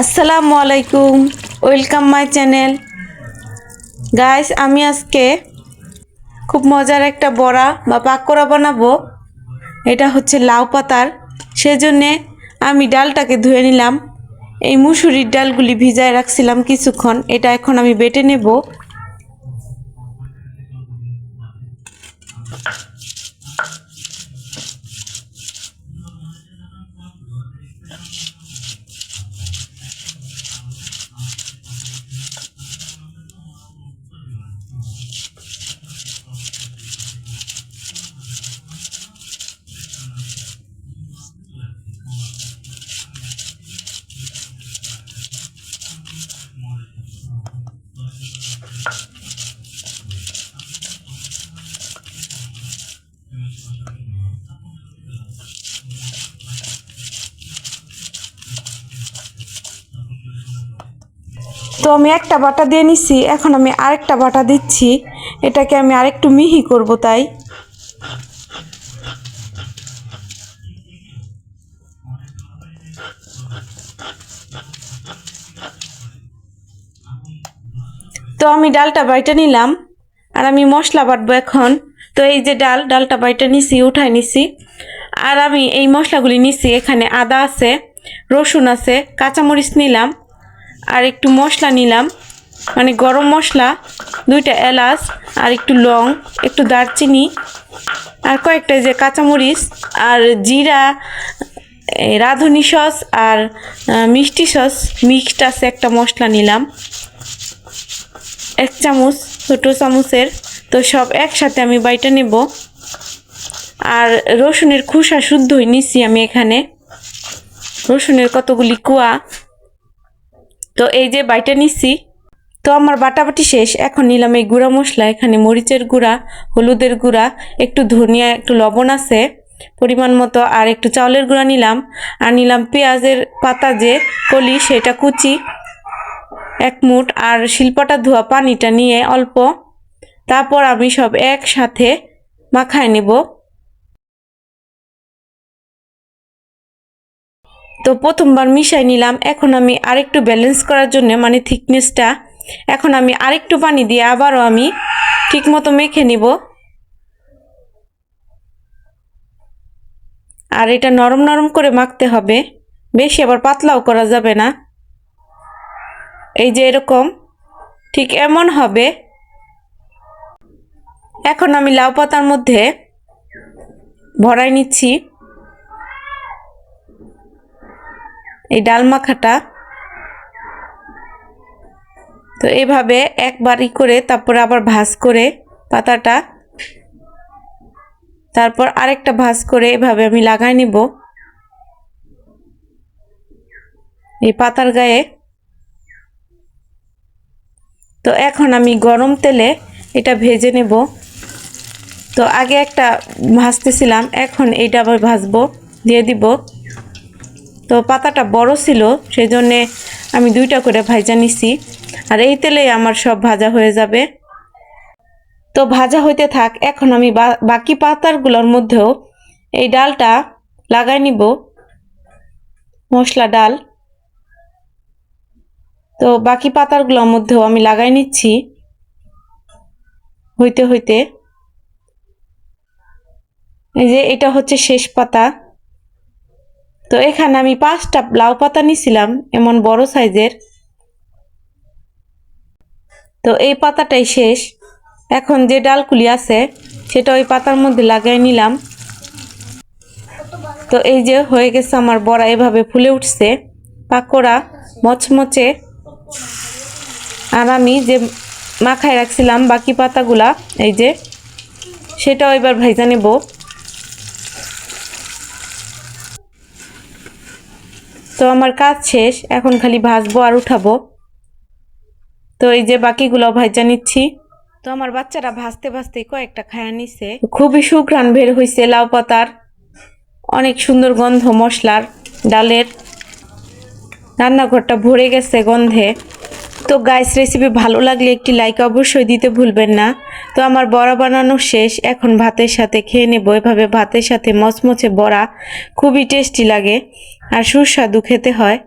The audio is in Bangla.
আসসালামু আলাইকুম। ওয়েলকাম মাই চ্যানেল গাইস আমি আজকে খুব মজার একটা বড়া বা পাকোড়া বানাবো। এটা হচ্ছে লাউ পাতার। সেজন্যে আমি ডালটাকে ধুয়ে নিলাম। এই মুসুরির ডালগুলি ভিজায় রাখছিলাম কিছুক্ষণ। এটা এখন আমি বেটে নেব। তো আমি একটা বাটা দিয়ে নিছি, এখন আমি আরেকটা বাটা দিচ্ছি। এটাকে আমি আরেকটু মিহি করব তাই। তো আমি ডালটা বাইটা নিলাম, আর আমি মশলা বাটবো এখন। তো এই যে ডাল, ডালটা বাইটা নিছি, উঠাই নিছি। আর আমি এই মশলাগুলি নিছি, এখানে আদা আছে, রসুন আছে, কাঁচামরিচ নিলাম। আর একটু মশলা নিলাম। মানে গরম মশলা, দুইটা এলাচ, আর একটু লং, একটু দারচিনি, আর কয়েকটা যে কাঁচামরিচ, আর জিরা রাঁধুনি সস, আর মিষ্টি সস, মিক্সড আছে একটা মশলা নিলাম। এক চামচ, ছোটো চামচের। তো সব একসাথে আমি বাইটা নেব। আর রসুনের খোসা শুদ্ধই নিছি আমি এখানে। রসুনের কতগুলি কুয়া তো এই যে বাইটা নিছি, তো আমার বাটাবাটি শেষ। এখন নিলাম এই গুঁড়া মশলা, এখানে মরিচের গুঁড়া, হলুদের গুঁড়া, একটু ধনিয়া, একটু লবণ আছে, পরিমাণ মতো, আর একটু চাউলের গুঁড়া নিলাম। আর নিলাম পেঁয়াজের পাতা যে কলি, সেটা কুচি, এক মুঠ, আর শিল্পটা ধোয়া পানিটা নিয়ে অল্প। তারপর আমি সব একসাথে মাখায় নেব। তো প্রথমবার মিশাই নিলাম। এখন আমি আরেকটু ব্যালেন্স করার জন্য মানে থিকনেসটা এখন আমি আরেকটু পানি দিয়ে আবারও আমি ঠিকমতো মেখে নিব। আর এটা নরম নরম করে মাখতে হবে। বেশি আবার পাতলাও করা যাবে না। এই যে এরকম, ঠিক এমন হবে। এখন আমি লাউ পাতার মধ্যে ভরাই নিচ্ছি। এই ডাল মাখাটা। তো এভাবে একবারই করে তারপর আবার ভাজ করে পাতাটা। তারপর আরেকটা ভাজ করে এভাবে আমি লাগাই নিব। এই পাতার গায়ে। তো এখন আমি গরম তেলে এটা ভেজে নেব। তো আগে একটা ভাজতেছিলাম, এখন এইটা আবার ভাজবো, দিয়ে দিব। তো পাতাটা বড় ছিল সেই জন্যে আমি দুইটা করে ভাজা নিছি। আর এই তেলেই আমার সব ভাজা হয়ে যাবে। তো ভাজা হইতে থাক, এখন আমি বাকি পাতারগুলোর মধ্যেও এই ডালটা লাগাই নিব। মশলা ডাল। তো বাকি পাতারগুলোর মধ্যেও আমি লাগাই নিচ্ছি। হইতে হইতে। এই যে এটা হচ্ছে শেষ পাতা। তো এখানে আমি পাঁচটা লাউ পাতা নিছিলাম, এমন বড় সাইজের। তো এই পাতাটাই শেষ। এখন যে ডালগুলি আছে, সেটা ওই পাতার মধ্যে লাগাই নিলাম। তো এই যে হয়ে গেছে আমার বড়া, এভাবে ফুলে উঠছে। পাকোড়া, মচমচে। আর আমি যে মাখায় রাখছিলাম বাকি পাতাগুলা, এই যে, সেটাও এবার ভাইজা নেব। তো আমার কাজ শেষ, এখন খালি ভাজবো আর উঠাবো। তো এই যে বাকিগুলো ভাজা নিচ্ছি। তো আমার বাচ্চারা ভাজতে ভাজতে কয়েকটা খায়া নিছে। খুবই সুঘ্রাণ বের হয়েছে লাউ পাতার। অনেক সুন্দর গন্ধ মশলার, ডালের। রান্নাঘরটা ভরে গেছে গন্ধে। তো গাইস রেসিপি ভালো লাগলে একটি লাইক অবশ্যই দিতে ভুলবেন না। তো আমার বড়া বানানো শেষ, এখন ভাতের সাথে খেয়ে নেব। এভাবে ভাতের সাথে মচমচে বড়া খুবই টেস্টি লাগে। আর সুস্বাদু খেতে হয়।